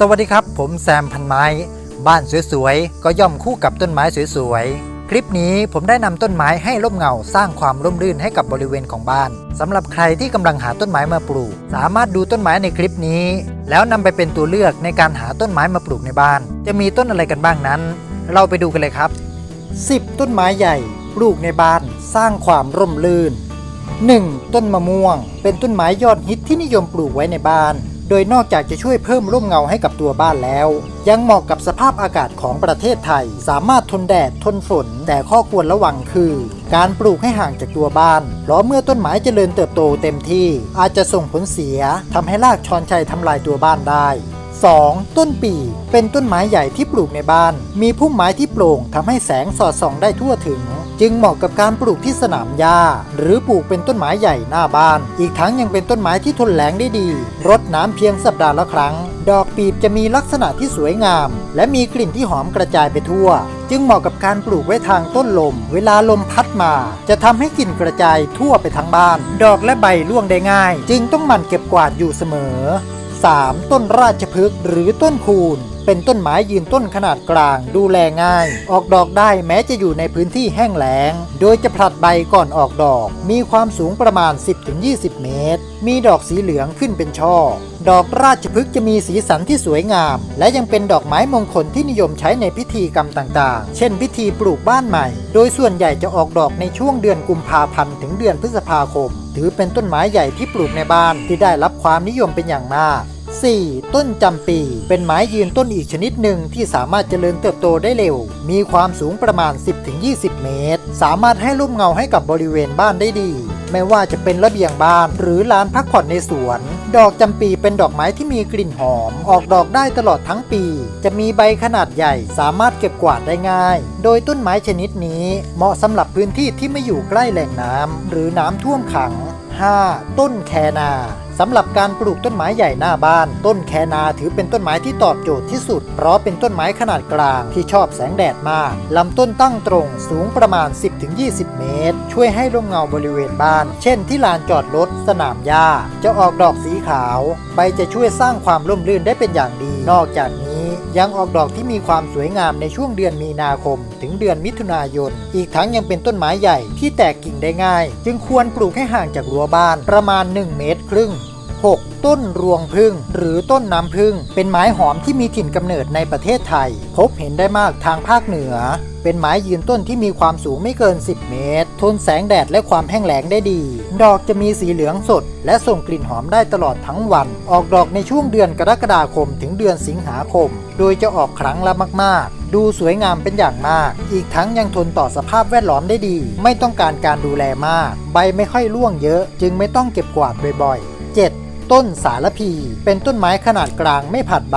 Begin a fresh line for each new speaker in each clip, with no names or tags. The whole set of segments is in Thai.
สวัสดีครับ ผมแซมพันไม้ บ้านสวยๆ ก็ย่อมคู่กับต้นไม้สวยๆ คลิปนี้ผมได้นำต้นไม้ให้ร่มเงาสร้างความร่มรื่นให้กับบริเวณของบ้านสำหรับใครที่กำลังหาต้นไม้มาปลูก สามารถดูต้นไม้ในคลิปนี้ แล้วนำไปเป็นตัวเลือกในการหาต้นไม้มาปลูกในบ้าน จะมีต้นอะไรกันบ้างนั้น เราไปดูกันเลยครับ 10 ต้นไม้ใหญ่ ปลูกในบ้านสร้างความร่มรื่น 1. ต้นมะม่วง เป็นต้นไม้ยอดฮิตที่นิยมปลูกไว้ในบ้าน โดยนอกจากจะช่วยเพิ่มร่มเงาให้กับตัวบ้านแล้ว ยังเหมาะกับสภาพอากาศของประเทศไทย สามารถทนแดดทนฝน แต่ข้อควรระวังคือ การปลูกให้ห่างจากตัวบ้านเพราะเมื่อต้นไม้เจริญเติบโตเต็มที่ อาจจะส่งผลเสียทำให้รากชอนชัยทำลายตัวบ้านได้ 2. ต้นปีเป็นต้นไม้ใหญ่ที่ปลูกในบ้าน มีพุ่มไม้ที่โปร่งทำให้แสงสอดส่องได้ทั่วถึง จึงเหมาะกับการปลูกที่สนามหญ้า หรือปลูกเป็นต้นไม้ใหญ่หน้าบ้าน อีกทั้งยังเป็นต้นไม้ที่ทนแล้งได้ดี รดน้ำเพียงสัปดาห์ละครั้ง ดอกปีบจะมีลักษณะที่สวยงาม และมีกลิ่นที่หอมกระจายไปทั่ว จึงเหมาะกับการปลูกไว้ทางต้นลม เวลาลมพัดมา จะทำให้กลิ่นกระจายทั่วไปทั้งบ้าน ดอกและใบร่วงได้ง่าย จึงต้องหมั่นเก็บกวาดอยู่เสมอ 3. ต้นราชพฤกษ์หรือต้นคูน เป็นต้นไม้ยืนต้นขนาดกลางดูแลง่าย ออกดอกได้แม้จะอยู่ในพื้นที่แห้งแล้ง โดยจะผลัดใบก่อนออกดอก มีความสูงประมาณ 10-20 เมตร มีดอกสีเหลืองขึ้นเป็นช่อ ดอกราชพฤกษ์จะมีสีสันที่สวยงาม และยังเป็นดอกไม้มงคลที่นิยมใช้ในพิธีกรรมต่างๆ เช่น พิธีปลูกบ้านใหม่ โดยส่วนใหญ่จะออกดอกในช่วงเดือนกุมภาพันธ์ถึงเดือนพฤษภาคม ถือเป็นต้นไม้ใหญ่ที่ปลูกในบ้านที่ได้รับความนิยมเป็นอย่างมาก 4. ต้นจำปี เป็นไม้ยืนต้นอีกชนิดหนึ่งที่สามารถเจริญเติบโตได้เร็ว มีความสูงประมาณ 10-20 เมตร สามารถให้ร่มเงาให้กับบริเวณบ้านได้ดี ไม่ว่าจะเป็นระเบียงบ้าน หรือลานพักผ่อนในสวน ดอกจำปีเป็นดอกไม้ที่มีกลิ่นหอม ออกดอกได้ตลอดทั้งปี จะมีใบขนาดใหญ่สามารถเก็บกวาดได้ง่าย โดยต้นไม้ชนิดนี้ เหมาะสำหรับพื้นที่ที่ไม่อยู่ใกล้แหล่งน้ำหรือน้ำท่วมขัง 5. ต้นแคนา สำหรับการปลูกต้นไม้ใหญ่หน้าบ้าน ต้นแคนาถือเป็นต้นไม้ที่ตอบโจทย์ที่สุด เพราะเป็นต้นไม้ขนาดกลางที่ชอบแสงแดดมากลำต้นตั้งตรงสูงประมาณ 10-20 เมตร ช่วยให้ร่มเงาบริเวณบ้าน เช่นที่ลานจอดรถสนามหญ้า จะออกดอกสีขาว ใบจะช่วยสร้างความร่มรื่นได้เป็นอย่างดี นอกจากนี้ ยังออกดอกที่มีความสวยงามในช่วงเดือนมีนาคม ถึงเดือนมิถุนายน อีกทั้งยังเป็นต้นไม้ใหญ่ที่แตกกิ่งได้ง่าย จึงควรปลูกให้ห่างจากรั้วบ้านประมาณ 1 เมตรครึ่ง 6. ต้นรวงพึ่ง หรือต้นน้ำพึ่ง เป็นไม้หอมที่มีถิ่นกำเนิดในประเทศไทย พบเห็นได้มากทางภาคเหนือ เป็นไม้ยืนต้นที่มีความสูงไม่เกิน 10 เมตร ทนแสงแดดและความแห้งแล้งได้ดี ดอกจะมีสีเหลืองสด และส่งกลิ่นหอมได้ตลอดทั้งวัน ออกดอกในช่วงเดือนกรกฎาคมถึงเดือนสิงหาคม โดยจะออกครั้งละมาก ๆดูสวยงามเป็นอย่างมาก อีกทั้งยังทนต่อสภาพแวดล้อมได้ดี ไม่ต้องการการดูแลมาก ใบไม่ค่อยร่วงเยอะ จึงไม่ต้องเก็บกวาดบ่อยๆ 7. ต้นสารพี เป็นต้นไม้ขนาดกลางไม่ผัดใบ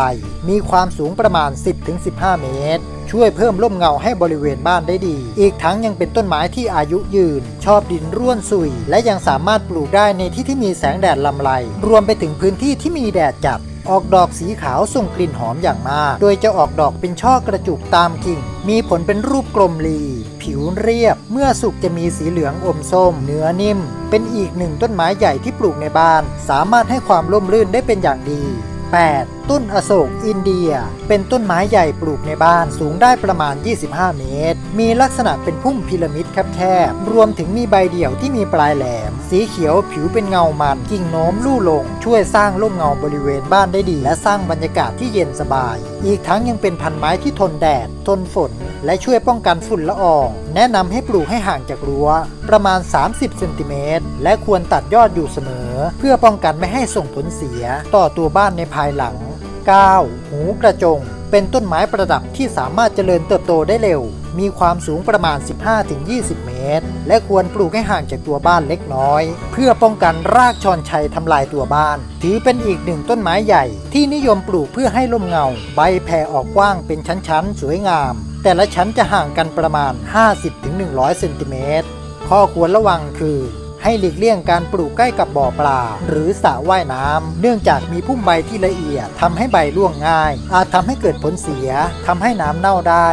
มีความสูงประมาณ 10-15 เมตร ช่วยเพิ่มร่มเงาให้บริเวณบ้านได้ดี อีกทั้งยังเป็นต้นไม้ที่อายุยืน ชอบดินร่วนสุย และยังสามารถปลูกได้ในที่ที่มีแสงแดดลำไร รวมไปถึงพื้นที่ที่มีแดดจัด ออกดอกสีขาวส่งกลิ่นหอมอย่างมาก โดยจะออกดอกเป็นช่อกระจุกตามกิ่ง มีผลเป็นรูปกลมลี ผิวเรียบ เมื่อสุกจะมีสีเหลืองอมส้ม เนื้อนิ่ม เป็นอีกหนึ่งต้นไม้ใหญ่ที่ปลูกในบ้าน สามารถให้ความร่มรื่นได้เป็นอย่างดี 8. ต้นอโศกอินเดีย เป็นต้นไม้ใหญ่ปลูกในบ้านสูงได้ประมาณ 25 เมตร มีลักษณะเป็นพุ่มพีระมิดแคบๆ รวมถึงมีใบเดี่ยวที่มีปลายแหลม สีเขียวผิวเป็นเงามัน กิ่งโน้มลู่ลง ช่วยสร้างร่มเงาบริเวณบ้านได้ดี และสร้างบรรยากาศที่เย็นสบาย อีกทั้งยังเป็นพันไม้ที่ทนแดด ทนฝน และช่วยป้องกันฝุ่นละออง แนะนำให้ปลูกให้ห่างจากรั้ว ประมาณ 30เซนติเมตรและควรตัดยอดอยู่เสมอ เพื่อป้องกันไม่ให้ส่งผลเสียต่อตัวบ้านในภายหลัง 9. หูกระจง เป็นต้นไม้ประดับที่สามารถเจริญเติบโตได้เร็ว มีความสูงประมาณ 15-20 เมตร และควรปลูกให้ห่างจากตัวบ้านเล็กน้อย เพื่อป้องกันรากชอนชัยทำลายตัวบ้าน ถือเป็นอีกหนึ่งต้นไม้ใหญ่ ที่นิยมปลูกเพื่อให้ร่มเงา ใบแผ่ออกกว้างเป็นชั้นๆ สวยงาม แต่ละชั้นจะห่างกันประมาณ 50-100 เซนติเมตร ข้อควรระวังคือ ให้หลีกเลี่ยงการปลูกใกล้กับบ่อปลา หรือสระว่ายน้ำ เนื่องจากมีพุ่มใบที่ละเอียดทำให้ใบร่วงง่าย อาจทำให้เกิดผลเสียทำให้น้ำเน่าได้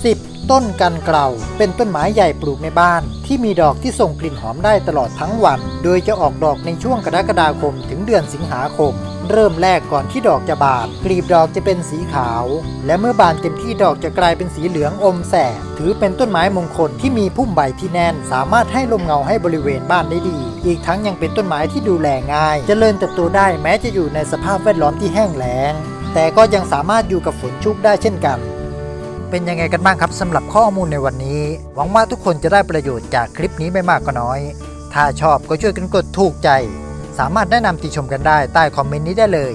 10 ต้นกันเกลาเป็นต้นไม้ใหญ่ปลูกในบ้าน ที่มีดอกที่ส่งกลิ่นหอมได้ตลอดทั้งวัน โดยจะออกดอกในช่วงกรกฎาคมถึงเดือนสิงหาคม เริ่มแรกก่อนที่ดอกจะบานกลีบดอกจะเป็นสีขาว และเมื่อบานเต็มที่ดอกจะกลายเป็นสีเหลืองอมแสดถือเป็นต้นไม้มงคลที่มีพุ่มใบที่แน่น สามารถให้ลมเงาให้บริเวณบ้านได้ดี อีกทั้งยังเป็นต้นไม้ที่ดูแลง่ายเจริญเติบโตได้แม้จะอยู่ในสภาพแวดล้อมที่แห้งแล้ง แต่ก็ยังสามารถอยู่กับฝนชุกได้เช่นกันเป็นยังไงกันบ้างครับสำหรับข้อมูลในวันนี้ หวังว่าทุกคนจะได้ประโยชน์จากคลิปนี้ไม่มากก็น้อย ถ้าชอบก็ช่วยกันกดถูกใจ สามารถแนะนำติชมกันได้ใต้คอมเมนต์นี้ได้เลย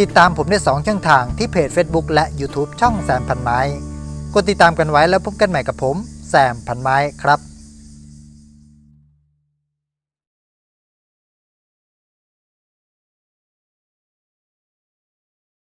ติดตามผมได้2ช่องทางที่เพจ Facebook และ YouTube ช่องแซมพันไม้ กดติดตามกันไว้แล้วพบกันใหม่กับผม แซมพันไม้ครับ